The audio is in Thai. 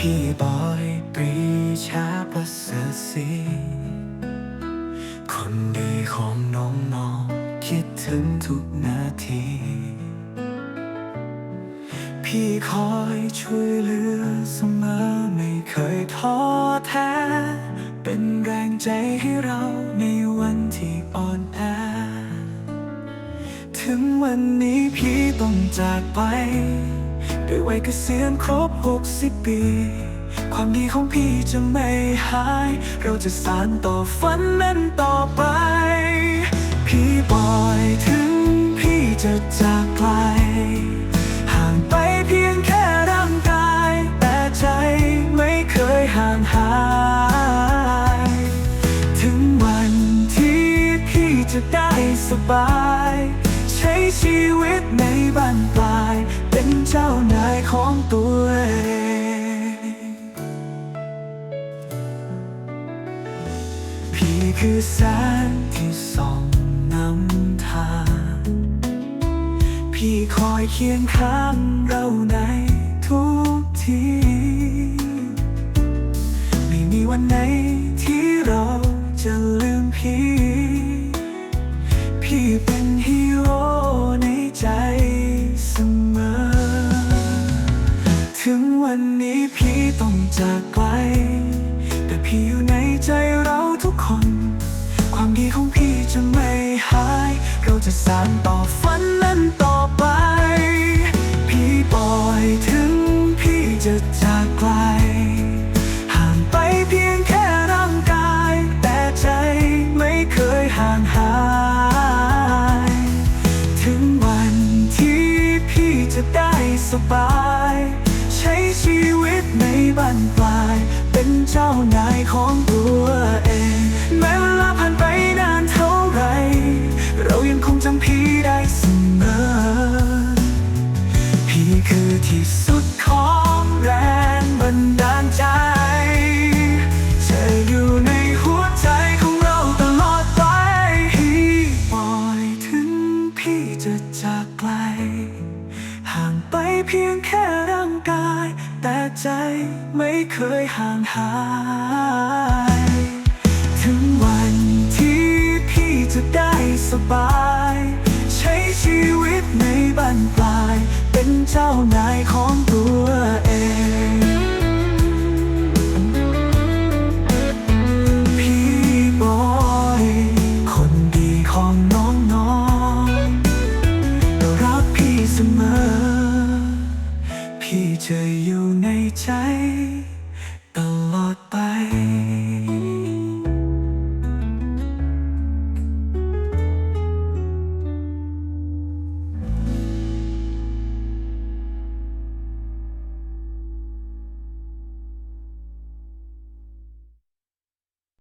พี่บอยปรีชาประเสริฐศรีคนดีของน้องๆคิดถึงทุกนาที พี่คอยช่วยเหลือเสมอไม่เคยท้อแท้ เป็นแรงใจให้เราในวันที่อ่อนแอ ถึงวันนี้พี่ต้องจากไป ด้วยวัยเกษียณครบ 60 ปี ความดีของพี่จะไม่หาย เราจะสานต่อฝันนั้นต่อไป พี่บอยถึงพี่จะจากไกล ห่างไปเพียงแค่ร่างกาย แต่ใจไม่เคยห่างหาย ถึงวันที่พี่จะได้สบาย ใช้ชีวิตในบ้านปลาย เจ้านายของตัวเองพี่คือแสงที่ส่องนำทาง พี่คอยเคียงข้างเราในทุกทีไม่มีวันไหนที่เราจะลืมพี่ จะสานต่อฝันนั้นต่อไป พี่บอยถึงพี่จะจากไกล ห่างไปเพียงแค่ร่างกาย แต่ใจไม่เคยห่างหาย ถึงวันที่พี่จะได้สบาย ใช้ชีวิตในบ้านปลาย เป็นเจ้านายของตัวเอง เพียงแค่ร่างกาย แต่ใจไม่เคยห่างหาย ถึงวันที่พี่จะได้สบาย ใช้ชีวิตในบ้านปลาย เป็นเจ้านายของตัวเอง จะอยู่ในใจ ตลอดไป